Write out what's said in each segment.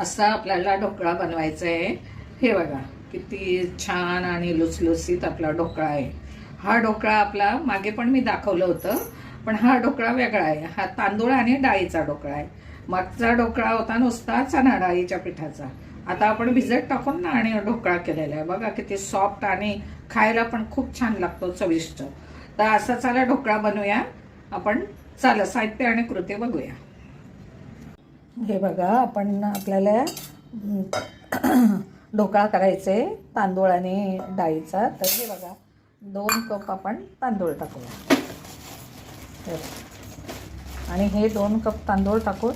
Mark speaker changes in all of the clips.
Speaker 1: असा आपल्याला ढोकळा बनवायचा आहे हे बघा किती छान आणि लुसलुसीत आपला ढोकळा आहे. हा ढोकळा आपला मागे पण मी दाखवलं होतं पण हा ढोकळा वेगळा आहे. हा तांदूळ आणि डाळीचा ढोकळा आहे. मागचा ढोकळा होता नुसता चणा डाळीच्या पिठाचा. आता आपण भिजत टाकून ना आणि ढोकळा केलेला आहे. बघा किती सॉफ्ट आणि खायला पण खूप छान लागतो चविष्ट. तर असा चला ढोकळा बनवूया. आपण चाल साहित्य आणि कृती बघूया. हे बघा आपण आपल्याला ढोकळा करायचे तांदूळ आणि डाळीचा. तर हे बघा दोन कप आपण तांदूळ टाकूया. आणि हे दोन कप तांदूळ टाकून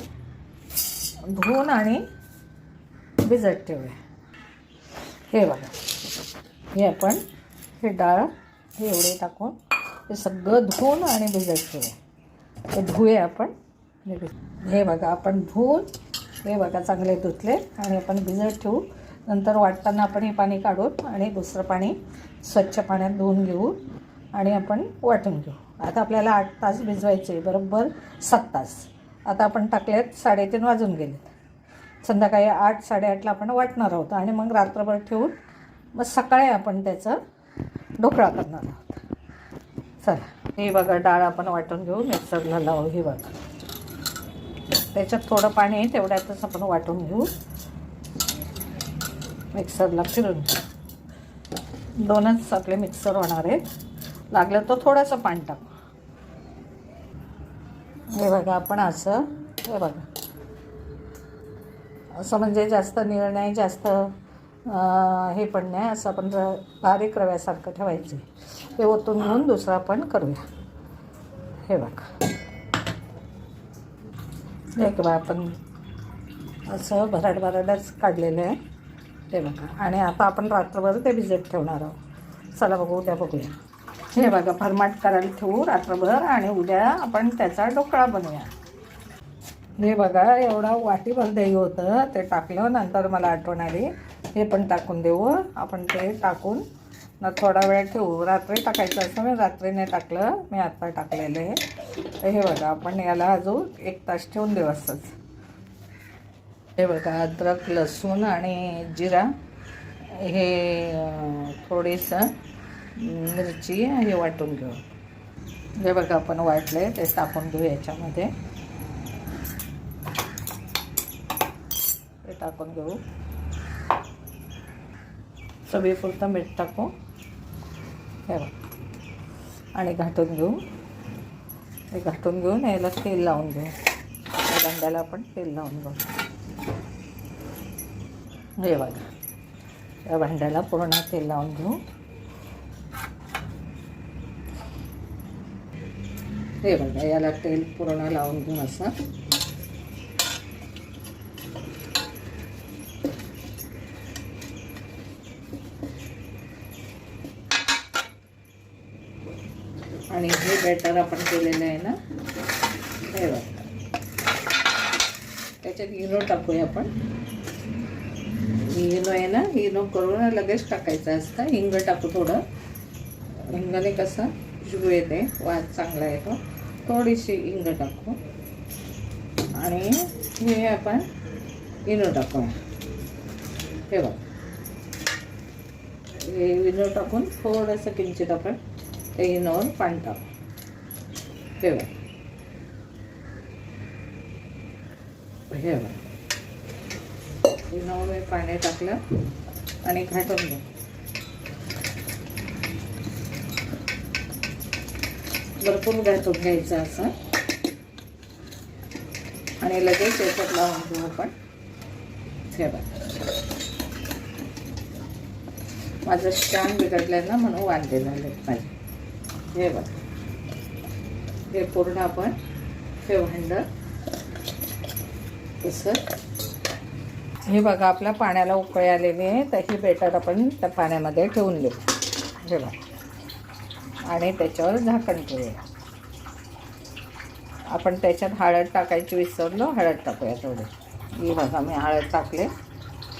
Speaker 1: धुवून आणि भिजत ठेवूया. हे बघा. हे आपण हे डाळ हे एवढे टाकून हे सगळं धुवून आणि भिजत ठेवूया. हे धुवे आपण. हे बघा आपण धुवून हे बघा चांगले धुतले आणि आपण भिजत ठेवू. नंतर वाटताना आपण हे पाणी काढून आणि दुसरं पाणी स्वच्छ पाण्यात धुवून घेऊ आणि आपण वाटून घेऊ. आता आपल्याला आठ तास भिजवायचे बरोबर सात तास. आता आपण टाकलेत साडेतीन वाजून गेलेत. संध्याकाळी आठ साडेआठला आपण वाटणार आहोत आणि मग रात्रभर ठेवून मग सकाळी आपण त्याचं ढोकळा करणार आहोत. चला हे बघा डाळ आपण वाटून घेऊ मिक्सरला लावू हे बघा. त्याच्यात थोडं पाणी आहे तेवढ्यातच आपण वाटून घेऊ. मिक्सरला फिरून. घेऊ दोनच आपले मिक्सर होणार आहेत. लागलं तर थोडंसं पाणी टाकू. हे बघा आपण असं हे बघा. असं म्हणजे जास्त निर्णय नाही जास्त हे पण नाही. असं आपण र बारीक रव्यासारखं ठेवायचं हे ओतून घेऊन दुसरं आपण करूया. हे बघा. हे बघा आपण असं भराड भराडच काढलेलं आहे. ते बघा. आणि आता आपण रात्रभर ते भिजत ठेवणार आहोत. चला बघू उद्या बघूया. हे बघा फरमाट करायला ठेवू रात्रभर आणि उद्या आपण त्याचा ढोकळा बनवूया. हे बघा एवढा वाटीभर दही होतं ते टाकलं नंतर मला आठवण आली. हे पण टाकून देऊ आपण ते टाकून ना थोडा वेळ ठेवू. रात्री टाकायचं असं मी रात्रीने टाकलं. मी आत्ता टाकलेलं हे तर हे बघा आपण याला अजून एक तास ठेवून देऊ असंच. हे बघा अद्रक लसूण आणि जिरा. हे थोडीसं मिरची हे वाटून घेऊ. हे बघा आपण वाटले ते टाकून घेऊ याच्यामध्ये. ते टाकून घेऊ. चवीपुरतं मीठ टाकू. हे बघ. आणि घाटून घेऊ. हे घाटून घेऊन याला तेल लावून घेऊ. या कांद्याला आपण तेल लावून घेऊ. हे बघा. या भांड्याला पूर्ण तेल लावून घेऊ. हे बघा याला तेल पूर्ण लावून घेऊ असं आणि हे बॅटर आपण केलेलं आहे ना? हे त्याच्यात इनो टाकूया आपण. इनो आहे ना? इनो करून लगेच टाकायचं असतं. हिंग टाकू थोडं. हिंगाने कसं खुशबू येते. वाद चांगला येतो. थोडीशी हिंग टाकू. आणि हे आपण इनो टाकूया हे बघ. हे इनो टाकून थोडंसं किंचित आपण ते इनोवर पाणी टाकू. हे बघ हे बघ मी पाणी टाकलं आणि घाटून घ्या भरपूर घाटून घ्यायचं असं. आणि लगेच याच्यात लावून घेऊ आपण. हे बघ. माझं स्टँड बिघडलं ना म्हणून वांदे झाले माझे. हे बघ. हे पूर्ण आपण हे भांड तसं. हे बघा आपल्या पाण्याला उकळी आलेली आहे तर ही बेटर आपण त्या पाण्यामध्ये ठेवून देऊ. हे बघा. आणि त्याच्यावर झाकण ठेवूया. आपण त्याच्यात हळद टाकायची विसरलो हळद टाकूया थोडी ही बघा मी हळद टाकले.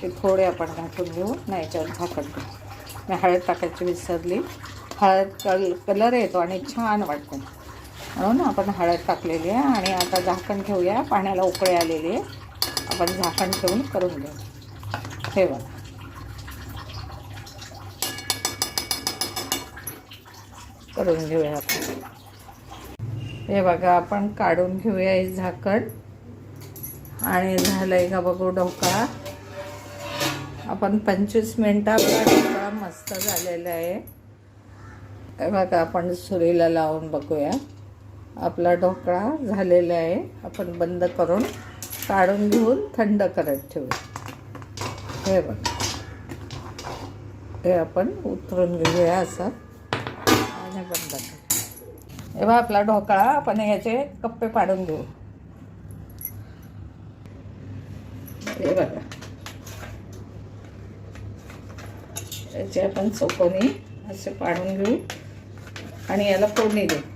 Speaker 1: की थोडे आपण घाटून घेऊ नाही याच्यावर झाकण घेऊ मी हळद टाकायची विसरली. हळद कल कलर येतो आणि छान वाटतं. हो म्हणून आपण हळद टाकलेली आहे आणि आता झाकण ठेवूया. पाण्याला उकळी आलेली आहे. आपण झाकण ठेवून करून घेऊ. हे बघा. करून घेऊया आपण. हे बघा आपण काढून घेऊया हे झाकण. आणि झालंय का बघू ढोका आपण पंचवीस मिनटं ढोका मस्त झालेला आहे. हे बघा आपण सुरीला लावून बघूया. आपला ढोकळा झालेला आहे. आपण बंद करून काढून घेऊन थंड करत ठेवू हे बघा. हे आपण उतरून घेऊया असं. आणि बंद करू. हे आपला ढोकळा. आपण याचे कप्पे पाडून घेऊ. हे बघा. याचे आपण चौकोनी असे पाडून घेऊ. आणि याला फोडणी देऊ.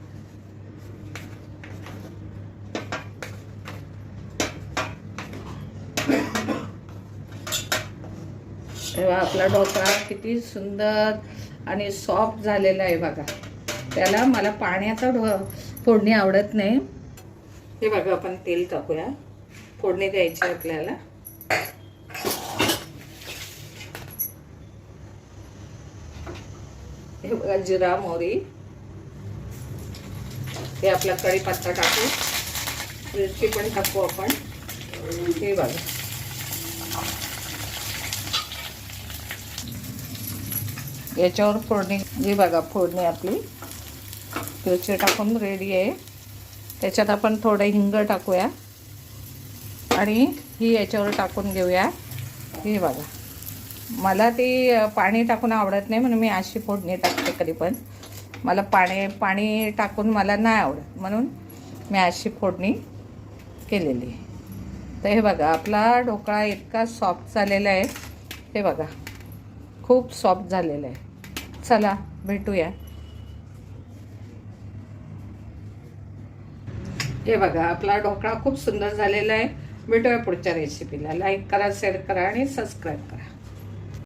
Speaker 1: तेव्हा आपला डोसा किती सुंदर आणि सॉफ्ट झालेला आहे बघा. त्याला मला पाण्याचा ढो फोडणी आवडत नाही. हे बघा आपण तेल टाकूया. फोडणी द्यायची आपल्याला. हे बघा जिरा मोहरी. हे आपला कढीपत्ता टाकू. मिरची पण टाकू आपण. हे बघा. याच्यावर फोडणी ही बघा फोडणी आपली. मिरची टाकून रेडी आहे. त्याच्यात आपण थोडं हिंग टाकूया. आणि ही याच्यावर टाकून घेऊया. ही बघा. मला ती पाणी टाकून आवडत नाही म्हणून मी अशी फोडणी टाकते कधी पण. मला पाणी पाणी टाकून मला नाही आवडत म्हणून मी अशी फोडणी केलेली तर हे बघा आपला ढोकळा इतका सॉफ्ट झालेला आहे. हे बघा. खूप सॉफ्ट झालेलं आहे. चला भेटूया. हे बघा आपला ढोकळा खूप सुंदर झालेला आहे. भेटूया पुढच्या रेसिपीला लाईक करा शेअर करा आणि सबस्क्राईब करा.